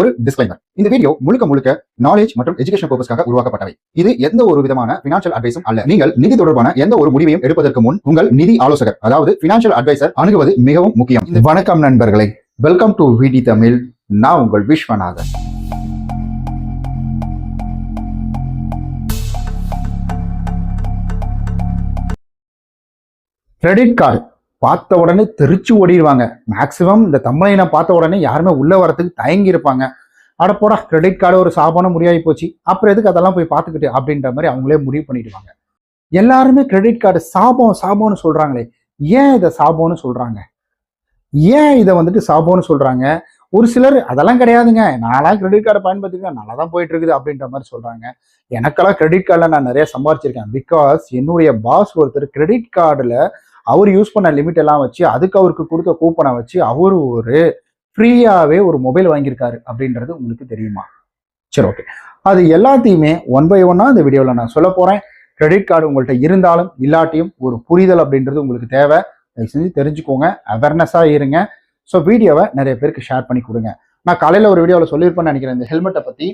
ஒரு டிஸ்க்ளைமர் இந்த வீடியோ முழுக்க முழுக்க நாலேஜ் மற்றும் எஜுகேஷன் பர்பஸ்க்காக உருவாக்கப்பட்டவை. இது எந்த ஒரு விதமான பினான்சியல் அட்வைஸும் அல்ல. நீங்கள் நிதி தொடர்பான எந்த ஒரு முடிவையும் எடுப்பதற்கு முன் உங்கள் நிதி ஆலோசகர் அதாவது பினான்சியல் அட்வைசர் அணுகுவது மிகவும் முக்கியம். வணக்கம் நண்பர்களே. வெல்கம் டு விடி தமிழ் நான் உங்கள் விஸ்வநாதன். கிரெடிட் கார்டு பார்த்த உடனே தெரிச்சு ஓடிடுவாங்க. மேக்சிமம் இந்த தம்பளைனை பார்த்த உடனே யாருமே உள்ளே வரத்துக்கு தயங்கி இருப்பாங்க. அட போடா கிரெடிட் கார்டு ஒரு சாபான முடியாகி போச்சு. அப்புறம் எதுக்கு அதெல்லாம் போய் பார்த்துக்கிட்டு அப்படின்ற மாதிரி அவங்களே முடிவு பண்ணிடுவாங்க. எல்லாருமே கிரெடிட் கார்டு சாபம் சாபம்னு சொல்றாங்களே. ஏன் இதை சாபம்னு சொல்றாங்க? ஏன் இதை வந்துட்டு சாபம்னு சொல்றாங்க? ஒரு சிலர் அதெல்லாம் கிடையாதுங்க. நான்லாம் கிரெடிட் கார்டை பயன்படுத்திருக்கேன். நல்லா தான் போயிட்டு இருக்குது அப்படின்ற மாதிரி சொல்றாங்க. எனக்கெல்லாம் கிரெடிட் கார்டில் நான் நிறைய சம்பாரிச்சிருக்கேன். பிகாஸ் என்னுடைய பாஸ் ஒருத்தர் கிரெடிட் கார்டில் அவர் யூஸ் பண்ண லிமிட் எல்லாம் வச்சு அதுக்கு அவருக்கு கொடுத்த கூப்பனை வச்சு அவர் ஒரு ஃப்ரீயாகவே ஒரு மொபைல் வாங்கியிருக்காரு அப்படின்றது உங்களுக்கு தெரியுமா? சரி ஓகே அது எல்லாத்தையுமே ஒன் பை ஒன்னாக இந்த வீடியோவில் நான் சொல்ல போகிறேன் கிரெடிட் கார்டு உங்கள்கிட்ட இருந்தாலும் இல்லாட்டியும் ஒரு புரிதல் அப்படின்றது உங்களுக்கு தேவை. தயவு செஞ்சு தெரிஞ்சுக்கோங்க. அவேர்னஸாக இருங்க. ஸோ வீடியோவை நிறைய பேருக்கு ஷேர் பண்ணி கொடுங்க. நான் காலையில் ஒரு வீடியோவில் சொல்லியிருப்பேன்னு நினைக்கிறேன். இந்த ஹெல்மெட்டை பற்றி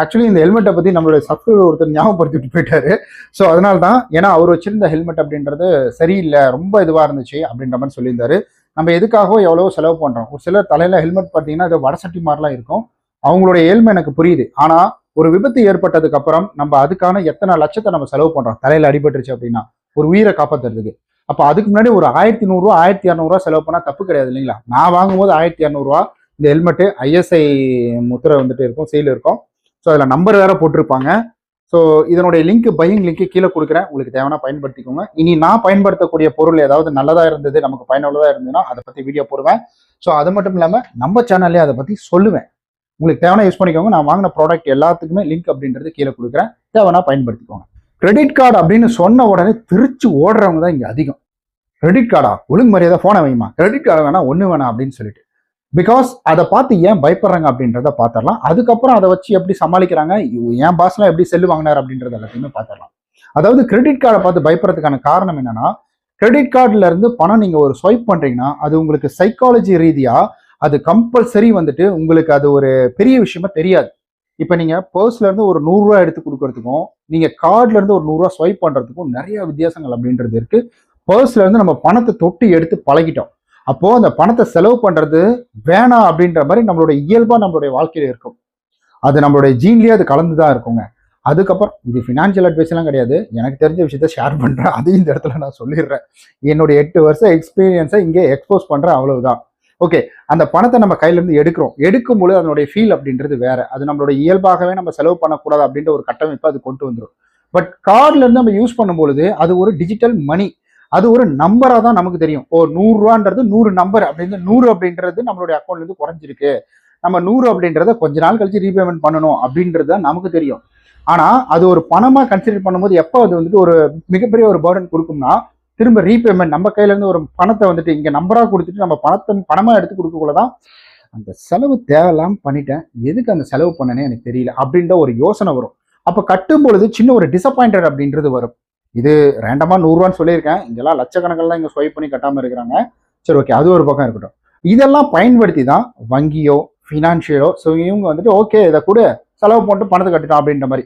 ஆக்சுவலி இந்த ஹெல்மெட்டை பற்றி நம்மளுடைய சப்ஸ்கிரைபர் ஒருத்தர் ஞாபகப்படுத்திட்டு போயிட்டாரு. ஸோ அதனால தான் ஏன்னா அவர் வச்சிருந்த ஹெல்மெட் அப்படின்றது சரியில்லை ரொம்ப இதுவாக இருந்துச்சு அப்படின்ற மாதிரி சொல்லியிருந்தாரு. நம்ம எதுக்காகவோ எவ்வளவோ செலவு பண்ணுறோம் ஒரு சிலர் தலையில் ஹெல்மெட் பார்த்தீங்கன்னா அது வடசட்டி மாதிரிலாம் இருக்கும். அவங்களுடைய ஏழ்மை எனக்கு புரியுது. ஆனால் ஒரு விபத்து ஏற்பட்டதுக்கு அப்புறம் நம்ம அதுக்கான எத்தனை லட்சத்தை நம்ம செலவு பண்ணுறோம் தலையில் அடிபட்டுருச்சு அப்படின்னா ஒரு உயிரை காப்பாற்றுறதுக்கு அப்போ அதுக்கு முன்னாடி ஒரு ஆயிரத்தி நூறுரூவா ஆயிரத்தி இரநூறுவா செலவு பண்ணால் தப்பு கிடையாது இல்லைங்களா? நான் வாங்கும்போது ஆயிரத்தி இரநூறுவா இந்த ஹெல்மெட்டு ஐஎஸ்ஐ முத்திரை வந்துட்டு இருக்கும் சீல் இருக்கும். ஸோ அதில் நம்பர் வேற போட்டிருப்பாங்க. ஸோ இதனுடைய லிங்க் பையிங் லிங்க் கீழே கொடுக்குறேன். உங்களுக்கு தேவைனா பயன்படுத்திக்கோங்க. இனி நான் பயன்படுத்தக்கூடிய பொருள் ஏதாவது நல்லதாக இருந்தது நமக்கு பயனுள்ளதாக இருந்ததுன்னா அதை பற்றி வீடியோ போடுவேன். ஸோ அது மட்டும் இல்லாமல் நம்ம சேனல்லே அதை பற்றி சொல்லுவேன். உங்களுக்கு தேவையான யூஸ் பண்ணிக்கோங்க. நான் வாங்கின ப்ராடக்ட் எல்லாத்துக்குமே லிங்க் அப்படின்றது கீழே கொடுக்குறேன். தேவைன்னா பயன்படுத்திக்கோங்க. கிரெடிட் கார்டு அப்படின்னு சொன்ன உடனே திருச்சி ஓடுறவங்க தான் இங்கே அதிகம். கிரெடிட் கார்டா ஒழுங்கு மரியாதை ஃபோனை வைமா கிரெடிட் கார்டு வேணா ஒன்று வேணாம் அப்படின்னு சொல்லிட்டு. பிகாஸ் அதை பார்த்து ஏன் பயப்படுறாங்க அப்படின்றத பார்த்துடலாம். அதுக்கப்புறம் அதை வச்சு எப்படி சமாளிக்கிறாங்க? என் பாஸ்லாம் எப்படி செல்லு வாங்கினார் அப்படின்றத எல்லாத்தையுமே பார்த்துடலாம். அதாவது கிரெடிட் கார்டை பார்த்து பயப்படுறதுக்கான காரணம் என்னன்னா கிரெடிட் கார்டுல இருந்து பணம் நீங்க ஒரு ஸ்வைப் பண்றீங்கன்னா அது உங்களுக்கு சைக்காலஜி ரீதியா அது கம்பல்சரி வந்துட்டு உங்களுக்கு அது ஒரு பெரிய விஷயமா தெரியாது. இப்போ நீங்க பர்ஸ்ல இருந்து ஒரு நூறுரூவா எடுத்து கொடுக்கறதுக்கும் நீங்க கார்டுல இருந்து ஒரு நூறுரூவா ஸ்வைப் பண்றதுக்கும் நிறைய வித்தியாசங்கள் அப்படின்றது இருக்கு. பர்ஸ்ல இருந்து நம்ம பணத்தை தொட்டு எடுத்து பழகிட்டோம். அப்போ அந்த பணத்தை செலவு பண்றது வேணாம் அப்படின்ற மாதிரி நம்மளோட இயல்பா நம்மளுடைய வாழ்க்கையில இருக்கும். அது நம்மளுடைய ஜீன்லயே அது கலந்து தான் இருக்குங்க. அதுக்கப்புறம் இது ஃபினான்ஷியல் அட்வைஸ் எல்லாம் கிடையாது. எனக்கு தெரிஞ்ச விஷயத்த ஷேர் பண்றேன். அதையும் இந்த இடத்துல நான் சொல்லிடுறேன். என்னுடைய எட்டு வருஷம் எக்ஸ்பீரியன்ஸை இங்கே எக்ஸ்போஸ் பண்றேன் அவ்வளவுதான். ஓகே அந்த பணத்தை நம்ம கையில இருந்து எடுக்கிறோம். எடுக்கும் பொழுது அதனுடைய ஃபீல் அப்படின்றது வேற. அது நம்மளோட இயல்பாகவே நம்ம செலவு பண்ணக்கூடாது அப்படின்ற ஒரு கட்டமைப்பை அது கொண்டு வந்துடும் பட் கார்டுல இருந்து நம்ம யூஸ் பண்ணும்பொழுது அது ஒரு டிஜிட்டல் மணி அது ஒரு நம்பரா தான் நமக்கு தெரியும். ஓ நூறுரூவான்றது நூறு நம்பர் அப்படின்னு நூறு அப்படின்றது நம்மளுடைய அக்கௌண்ட்ல இருந்து குறைஞ்சிருக்கு. நம்ம நூறு அப்படின்றத கொஞ்ச நாள் கழிச்சு ரீபேமெண்ட் பண்ணணும் அப்படின்றது தான் நமக்கு தெரியும். ஆனா அது ஒரு பணமா கன்சிடர் பண்ணும்போது எப்போ அது வந்துட்டு ஒரு மிகப்பெரிய ஒரு பேர்டன் கொடுக்கும்னா திரும்ப ரீபேமெண்ட் நம்ம கையில இருந்து ஒரு பணத்தை வந்துட்டு இங்க நம்பரா கொடுத்துட்டு நம்ம பணத்தை பணமா எடுத்து கொடுக்கக்குள்ளதான் அந்த செலவு தேவையில்லாம பண்ணிட்டேன். எதுக்கு அந்த செலவு பண்ணனே எனக்கு தெரியல அப்படின்ற ஒரு யோசனை வரும். அப்போ கட்டும் பொழுது சின்ன ஒரு டிசப்பாயிண்டட் அப்படின்றது வரும். இது ரேண்டமாக நூறுரூவான்னு சொல்லியிருக்கேன். இங்கெல்லாம் லட்சக்கணக்கெல்லாம் இங்கே ஸ்வைப் பண்ணி கட்டாமல் இருக்கிறாங்க. சரி ஓகே அது ஒரு பக்கம் இருக்கட்டும். இதெல்லாம் பயன்படுத்தி தான் வங்கியோ ஃபினான்ஷியலோ ஸோ இவங்க வந்துட்டு ஓகே இதை கூட. செலவு போட்டு பணத்தை கட்டிட்டோம் அப்படின்ற மாதிரி.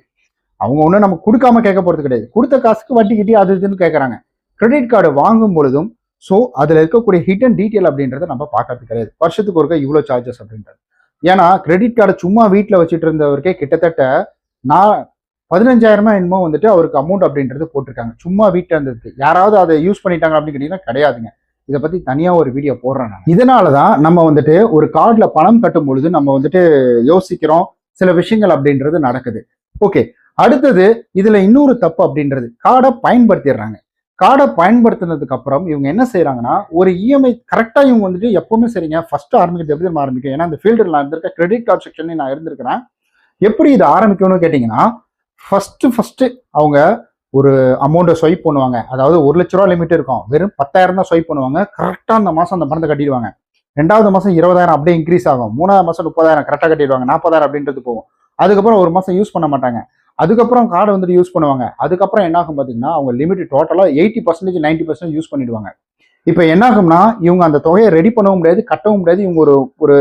அவங்க ஒன்றும் நம்ம கொடுக்காம கேட்க போகிறது கிடையாது. கொடுத்த காசுக்கு வட்டி கிட்டி அது இதுன்னு கேட்குறாங்க. கிரெடிட் கார்டு வாங்கும் பொழுதும் ஸோ அதில் இருக்கக்கூடிய ஹிட் அண்ட் டீட்டெயில் அப்படின்றத நம்ம பார்க்கறது கிடையாது. வருஷத்துக்கு ஒருக்கா இவ்வளோ சார்ஜஸ் அப்படின்றது. ஏன்னா கிரெடிட் கார்டை சும்மா வீட்டில் வச்சுட்டு இருந்தவருக்கே கிட்டத்தட்ட நான் பதினஞ்சாயிரமா என்னமோ வந்துட்டு அவருக்கு அமௌண்ட் அப்படின்றது போட்டிருக்காங்க. சும்மா வீட்டில் இருந்ததுக்கு யாராவது அதை யூஸ் பண்ணிட்டாங்க அப்படின்னு கேட்டீங்கன்னா கிடையாதுங்க. இதை பத்தி தனியா ஒரு வீடியோ போடுறேன் நான். இதனால தான் நம்ம வந்துட்டு ஒரு கார்டில் பணம் கட்டும் பொழுது நம்ம வந்துட்டு யோசிக்கிறோம் சில விஷயங்கள் அப்படின்றது நடக்குது. ஓகே அடுத்தது இதுல இன்னொரு தப்பு அப்படின்றது. கார்டை பயன்படுத்திடுறாங்க. கார்டை பயன்படுத்தினதுக்கு அப்புறம் இவங்க என்ன செய்யறாங்கன்னா ஒரு இஎம்ஐ கரெக்டாக இவங்க வந்துட்டு எப்பவுமே சரிங்க. ஃபர்ஸ்ட் ஆரம்பிக்கிறது எப்படி நம்ம ஆரம்பிக்கும்? ஏன்னா இந்த ஃபீல்டில் நான் இருந்திருக்க கிரெடிட் கார்டு செக்ஷன்லேயும் நான் இருந்திருக்கிறேன். எப்படி இது ஆரம்பிக்கணும்னு கேட்டிங்கன்னா ஃபஸ்ட்டு ஃபஸ்ட்டு அவங்க ஒரு அமௌண்ட்டை ஸ்வைப் பண்ணுவாங்க. அதாவது ஒரு லட்ச ரூபா லிமிட் இருக்கும். வெறும் பத்தாயிரம் தான் ஸ்வைப் பண்ணுவாங்க. கரெக்டாக அந்த மாதம் அந்த பணத்தை கட்டிடுவாங்க. ரெண்டாவது மாதம் இருபதாயிரம் அப்படியே இன்க்ரீஸ் ஆகும். மூணாவது மாதம் முப்பதாயிரம் கரெக்டாக கட்டிடுவாங்க. நாற்பதாயிரம் அப்படின்றது போகும். அதுக்கப்புறம் ஒரு மாதம் யூஸ் பண்ண மாட்டாங்க. அதுக்கப்புறம் கார்டை வந்துட்டு யூஸ் பண்ணுவாங்க. அதுக்கப்புறம் என்ன ஆகும் பார்த்தீங்கன்னா அவங்க லிமிட் டோட்டலாக eighty percentage ninety percent use பண்ணிடுவாங்க. இப்போ என்ன ஆகும்னா இவங்க அந்த தொகையை ரெடி பண்ணவும் முடியாது கட்டவும் முடியாது. இவங்க ஒரு ஒரு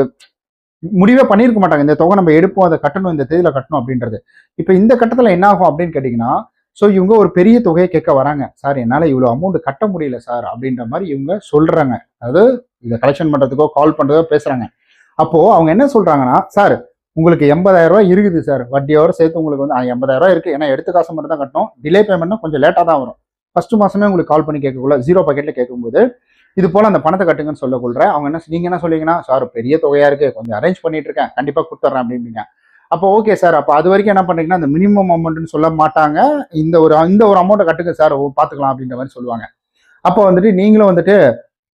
முடிவே பண்ணியிருக்க மாட்டாங்க. இந்த தொகை நம்ம எடுப்போம் அதை கட்டணும் இந்த தேதியில் கட்டணும் அப்படின்றது. இப்போ இந்த கட்டத்தில் என்ன ஆகும் அப்படின்னு கேட்டிங்கன்னா ஸோ இவங்க ஒரு பெரிய தொகையை கேட்க வராங்க. சார் என்னால் இவ்வளோ அமௌண்ட் கட்ட முடியல சார் அப்படின்ற மாதிரி இவங்க சொல்கிறாங்க அதாவது இதை கலெக்ஷன் பண்ணுறதுக்கோ கால் பண்ணுறதோ பேசுகிறாங்க அப்போது அவங்க என்ன சொல்கிறாங்கன்னா சார் உங்களுக்கு எண்பதாயிரம் ரூபாய் இருக்குது சார். வட்டியோட சேர்த்து உங்களுக்கு வந்து எண்பதாயிரம் ரூபாய் இருக்குது ஏன்னா எடுத்து காசு மட்டும் தான் கட்டணும். டிலே பேமெண்ட்னா கொஞ்சம் லேட்டாக தான் வரும். ஃபஸ்ட்டு மாதமே உங்களுக்கு கால் பண்ணி கேட்கக்குள்ள ஜீரோ பாக்கெட்டில் கேட்கும்போது இது போல அந்த பணத்தை கட்டுங்கன்னு சொல்லக்குள்ள அவங்க என்ன நீங்க என்ன சொல்லுவீங்கன்னா சார் பெரிய தொகையா இருக்கு கொஞ்சம் அரேஞ்ச் பண்ணிட்டு இருக்கேன் கண்டிப்பா கொடுத்துட்றேன் அப்படின்றீங்க அப்போ ஓகே சார் அப்போ அது வரைக்கும் என்ன பண்றீங்கன்னா அந்த மினிமம் அமௌண்ட்னு சொல்ல மாட்டாங்க. இந்த ஒரு இந்த ஒரு அமௌண்ட்டை கட்டுங்க சார் பார்த்துக்கலாம் அப்படின்ற மாதிரி சொல்லுவாங்க. அப்போ வந்துட்டு நீங்களும் வந்துட்டு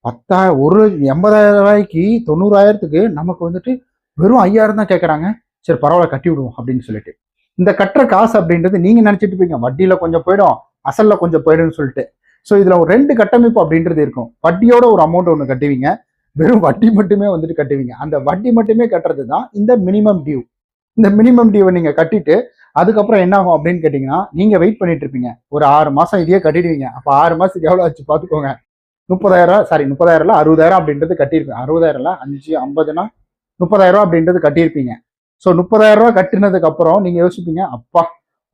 பத்தாயிரம் ஒரு எண்பதாயிரம் ரூபாய்க்கு தொண்ணூறாயிரத்துக்கு நமக்கு வந்துட்டு வெறும் ஐயாயிரம் தான் கேட்குறாங்க. சரி பரவாயில்ல கட்டி விடுவோம் அப்படின்னு சொல்லிட்டு. இந்த கட்டுற காசு அப்படின்றது நீங்க நினைச்சிட்டு இருப்பீங்க. வட்டியில கொஞ்சம் போயிடும் அசல்ல கொஞ்சம் போயிடும்னு சொல்லிட்டு. ஸோ இதுல ஒரு ரெண்டு கட்டமைப்பு அப்படின்றது இருக்கும். வட்டியோட ஒரு அமௌண்ட் ஒன்று கட்டுவீங்க. வெறும் வட்டி மட்டுமே வந்துட்டு கட்டுவீங்க. அந்த வட்டி மட்டுமே கட்டுறது தான் இந்த மினிமம் டியூ இந்த மினிமம் டியூவை நீங்க கட்டிட்டு அதுக்கப்புறம் என்ன ஆகும் அப்படின்னு கேட்டீங்கன்னா நீங்க வெயிட் பண்ணிட்டு இருப்பீங்க. ஒரு ஆறு மாசம் இதையே கட்டிடுவீங்க. அப்போ ஆறு மாசத்துக்கு எவ்வளோ ஆச்சு பார்த்துக்கோங்க முப்பதாயிரம் சாரி முப்பதாயிரம்ல அறுபதாயிரம் அப்படின்றது கட்டியிருப்பீங்க. அறுபதாயிரம்ல அஞ்சு ஐம்பதுனா முப்பதாயிரம் ரூபா அப்படின்றது கட்டியிருப்பீங்க. ஸோ முப்பதாயிரம் ரூபா கட்டினதுக்கு அப்புறம் நீங்க யோசிப்பீங்க அப்பா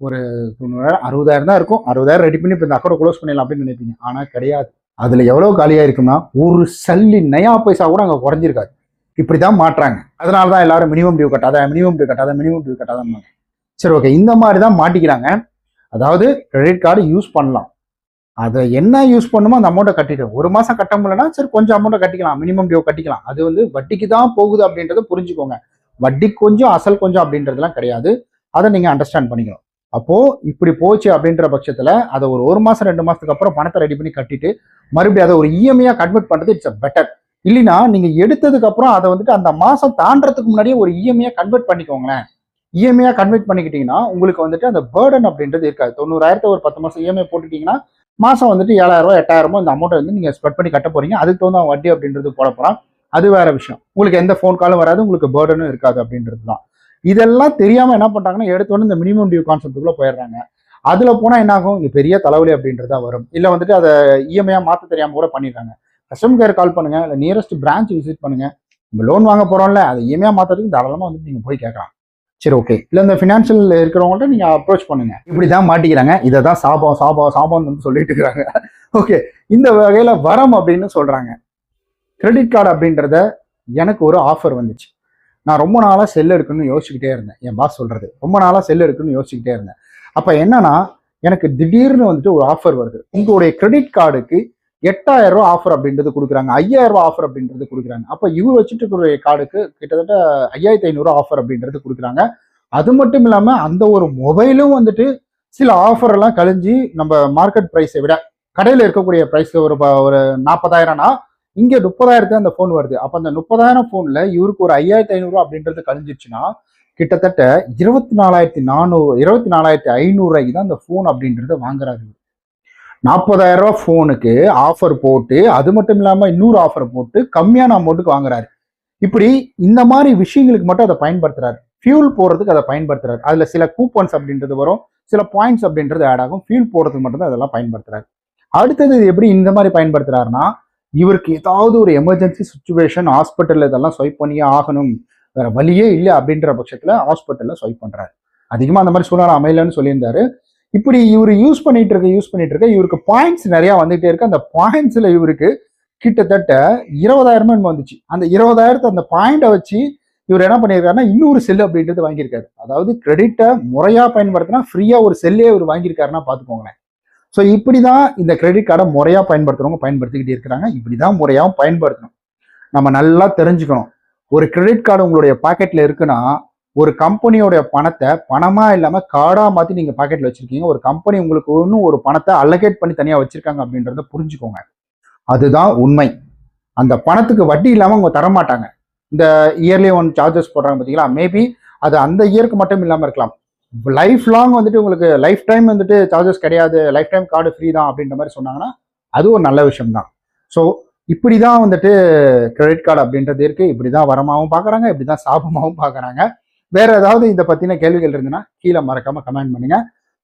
ஒரு தொண்ணூறாயிரம் அறுபதாயிரம் தான் இருக்கும். அறுபதாயிரம் ரெடி பண்ணி இப்போ இந்த அக்கௌண்ட் க்ளோஸ் பண்ணிடலாம் அப்படின்னு நினைப்பீங்க. ஆனால் கிடையாது. அதில் எவ்வளோ காலியாக இருக்குன்னா ஒரு சல்லி நயா பைசா கூட அங்கே குறைஞ்சிருக்காது. இப்படிதான் மாட்டுறாங்க அதனால தான் எல்லாரும் மினிமம் டியூ கட்டாத மினிமம் டியூ கட்டாத மினிமம் டியூ கட்டாதான் சரி ஓகே இந்த மாதிரி தான் மாட்டிக்கிறாங்க. அதாவது கிரெடிட் கார்டு யூஸ் பண்ணலாம். அதை என்ன யூஸ் பண்ணுமோ அந்த அமௌண்ட்டை கட்டிடும் ஒரு மாதம் கட்ட முடியலன்னா சரி கொஞ்சம் அமௌண்ட்டை கட்டிக்கலாம். மினிமம் டியூ கட்டிக்கலாம். அது வந்து வட்டிக்கு தான் போகுது அப்படின்றத புரிஞ்சுக்கோங்க. வட்டி கொஞ்சம் அசல் கொஞ்சம் அப்படின்றதுலாம் கிடையாது. அதை நீங்கள் அண்டர்ஸ்டாண்ட் பண்ணிக்கணும். அப்போ இப்படி போச்சு அப்படின்ற பட்சத்துல அதை ஒரு ஒரு மாசம் ரெண்டு மாசத்துக்கு அப்புறம் பணத்தை ரெடி பண்ணி கட்டிட்டு மறுபடியும் அதை ஒரு இஎம்ஐயா கன்வெர்ட் பண்றது இட்ஸ் பெட்டர் இல்லைன்னா நீங்க எடுத்ததுக்கு அப்புறம் அதை வந்துட்டு அந்த மாசம் தாண்டறதுக்கு முன்னாடியே ஒரு இஎம்ஐயா கன்வெர்ட் பண்ணிக்கோங்களேன். இஎம்ஐயா கன்வெர்ட் பண்ணிக்கிட்டீங்கன்னா உங்களுக்கு வந்துட்டு அந்த பேர்டன் அப்படின்றது இருக்காது. தொண்ணூறாயிரத்தை ஒரு பத்து மாசம் இஎம்ஐ போட்டுட்டீங்கன்னா மாசம் வந்துட்டு ஏழாயிரம் எட்டாயிரமோ எட்டாயிரம் இந்த அமௌண்ட்டை வந்து நீங்க ஸ்பெட் பண்ணி கட்ட போறீங்க. அதுக்கு தகுந்த வட்டி அப்படின்றது போட போறான் அது வேற விஷயம். உங்களுக்கு எந்த ஃபோன் காலும் வராது. உங்களுக்கு பேர்டனும் இருக்காது அப்படின்றது தான் இதெல்லாம் தெரியாம என்ன பண்றாங்கன்னா எடுத்தோடனே இந்த மினிமம் டியூ கான்செப்ட்டுக்குள்ள போயிடுறாங்க. அதுல போனா என்ன ஆகும்? இங்க பெரிய தலைவலி அப்படின்றதா வரும். இல்ல வந்துட்டு அதை இஎம்ஐயா மாத்த தெரியாம கூட பண்ணிடுறாங்க. கஸ்டமர் கேர் கால் பண்ணுங்க. இல்ல நியரஸ்ட் பிரான்ச் விசிட் பண்ணுங்க. நம்ம லோன் வாங்க போறோம்ல அதை இஎம்ஐயா மாத்துறதுக்கு தாராளமா வந்துட்டு நீங்க போய் கேட்கலாம். சரி ஓகே இல்ல இந்த ஃபினான்ஷியல் இருக்கிறவங்கள்ட்ட நீங்க அப்ரோச் பண்ணுங்க. இப்படிதான் மாட்டிக்கிறாங்க. இதை தான் சாபம் சாபம் சாபம்னு வந்து சொல்லிட்டு இருக்கிறாங்க. ஓகே இந்த வகையில வரம் அப்படின்னு சொல்றாங்க. கிரெடிட் கார்டு அப்படின்றத எனக்கு ஒரு ஆஃபர் வந்துச்சு. நான் ரொம்ப நாளாக செல் எடுக்கணும்னு யோசிச்சுக்கிட்டே இருந்தேன். என் பாஸ் சொல்கிறது ரொம்ப நாளாக செல் எடுக்கணும்னு யோசிச்சுக்கிட்டே இருந்தேன். அப்போ என்னன்னா எனக்கு திடீர்னு வந்துட்டு ஒரு ஆஃபர் வருது. உங்களுடைய கிரெடிட் கார்டுக்கு எட்டாயிரம் ரூபா ஆஃபர் அப்படின்றது கொடுக்குறாங்க. ஐயாயிரம் ரூபா ஆஃபர் அப்படின்றது கொடுக்குறாங்க. அப்போ இவர் வச்சுட்டு இருக்கிற கார்டுக்கு கிட்டத்தட்ட ஐயாயிரத்தி ஐநூறு ஆஃபர் அப்படின்றது கொடுக்குறாங்க. அது மட்டும் இல்லாமல் அந்த ஒரு மொபைலும் வந்துட்டு சில ஆஃபர் எல்லாம் கழிஞ்சு நம்ம மார்க்கெட் ப்ரைஸை விட கடையில் இருக்கக்கூடிய ப்ரைஸ் ஒரு ப- ஒரு நாற்பதாயிரம்னா இங்கே முப்பதாயிரத்து அந்த ஃபோன் வருது. அப்போ அந்த முப்பதாயிரம் ஃபோனில் இவருக்கு ஒரு ஐயாயிரத்தி ஐநூறுரூவா அப்படின்றது கழிஞ்சிச்சுன்னா கிட்டத்தட்ட இருபத்தி நாலாயிரத்தி நானூறு இருபத்தி நாலாயிரத்தி ஐநூறுரூவாய்க்கு தான் அந்த ஃபோன் அப்படின்றத வாங்குறாரு நாற்பதாயிரம் ரூபா ஃபோனுக்கு ஆஃபர் போட்டு அது மட்டும் இல்லாமல் இன்னொரு ஆஃபர் போட்டு கம்மியான அமௌண்ட்டுக்கு வாங்குறாரு. இப்படி இந்த மாதிரி விஷயங்களுக்கு மட்டும் அதை பயன்படுத்துறாரு. ஃபியூல் போடுறதுக்கு அதை பயன்படுத்துறாரு. அதில் சில கூப்பன்ஸ் அப்படின்றது வரும் சில பாயிண்ட்ஸ் அப்படின்றது ஆட் ஆகும். ஃபியூல் போடுறதுக்கு மட்டும்தான் அதெல்லாம் பயன்படுத்துறாரு. அடுத்தது இது எப்படி இந்த மாதிரி பயன்படுத்துறாருன்னா இவருக்கு ஏதாவது ஒரு எமர்ஜென்சி சுச்சுவேஷன் ஹாஸ்பிட்டல் இதெல்லாம் ஸ்வைப் பண்ணியே ஆகணும். வேற வழியே இல்லை அப்படின்ற பட்சத்தில் ஹாஸ்பிட்டலில் ஸ்வைப் பண்ணுறாரு அதிகமாக அந்த மாதிரி சூழ்நிலை அமையலன்னு சொல்லியிருந்தாரு. இப்படி இவர் யூஸ் பண்ணிட்டு இருக்க யூஸ் பண்ணிட்டு இருக்க இவருக்கு பாயிண்ட்ஸ் நிறையா வந்துகிட்டே இருக்கு. அந்த பாயிண்ட்ஸில் இவருக்கு கிட்டத்தட்ட இருபதாயிரமும் என்ன வந்துச்சு. அந்த இருபதாயிரத்தை அந்த பாயிண்டை வச்சு இவர் என்ன பண்ணியிருக்காருன்னா இன்னொரு செல் அப்படின்றது வாங்கியிருக்காரு. அதாவது கிரெடிட்டை முறையாக பயன்படுத்தினா ஃப்ரீயாக ஒரு செல்லே இவர் வாங்கியிருக்காருன்னா பார்த்துக்கோங்களேன். ஸோ இப்படி தான் இந்த கிரெடிட் கார்டை முறையாக பயன்படுத்துறவங்க பயன்படுத்திக்கிட்டே இருக்கிறாங்க. இப்படி தான் முறையாகவும் பயன்படுத்தணும். நம்ம நல்லா தெரிஞ்சுக்கணும். ஒரு கிரெடிட் கார்டு உங்களுடைய பாக்கெட்டில் இருக்குன்னா ஒரு கம்பெனியோடைய பணத்தை பணமாக இல்லாமல் கார்டாக மாற்றி நீங்கள் பாக்கெட்டில் வச்சுருக்கீங்க. ஒரு கம்பெனி உங்களுக்கு இன்னும் ஒரு பணத்தை அலகேட் பண்ணி தனியாக வச்சுருக்காங்க அப்படின்றத புரிஞ்சுக்கோங்க. அதுதான் உண்மை. அந்த பணத்துக்கு வட்டி இல்லாமல் அவங்க தர மாட்டாங்க இந்த இயர்லி ஒன் சார்ஜஸ் போடுறாங்க பார்த்தீங்களா மேபி அது அந்த இயருக்கு மட்டும் இல்லாமல் இருக்கலாம். லைஃப் லாங் வந்துட்டு உங்களுக்கு லைஃப் டைம் வந்துட்டு சார்ஜஸ் கிடையாது. லைஃப் டைம் கார்டு ஃப்ரீ தான் அப்படின்ற மாதிரி சொன்னாங்கன்னா அது ஒரு நல்ல விஷயம் தான் ஸோ இப்படி தான் வந்துட்டு கிரெடிட் கார்டு அப்படின்றது இருக்குது இப்படி தான் வரமாகவும் பார்க்குறாங்க இப்படி தான் சாபமாகவும் பார்க்குறாங்க வேற ஏதாவது இதை பற்றின கேள்விகள் இருந்ததுன்னா கீழே மறக்காமல் கமெண்ட் பண்ணுங்க.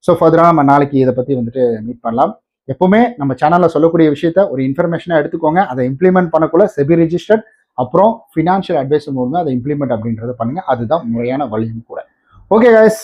ஸோ ஃபர்தராக நம்ம நாளைக்கு இதை பற்றி வந்துட்டு மீட் பண்ணலாம். எப்போவுமே நம்ம சேனலில் சொல்லக்கூடிய விஷயத்த ஒரு இன்ஃபர்மேஷனாக எடுத்துக்கோங்க. அதை இம்ப்ளிமெண்ட் பண்ணக்குள்ள செபி ரிஜிஸ்டர்ட் அப்புறம் ஃபினான்ஷியல் அட்வைஸ் மூலமாக அதை இம்ப்ளிமெண்ட் அப்படின்றத பண்ணுங்கள் அதுதான் முறையான வழியும் கூட. Okay guys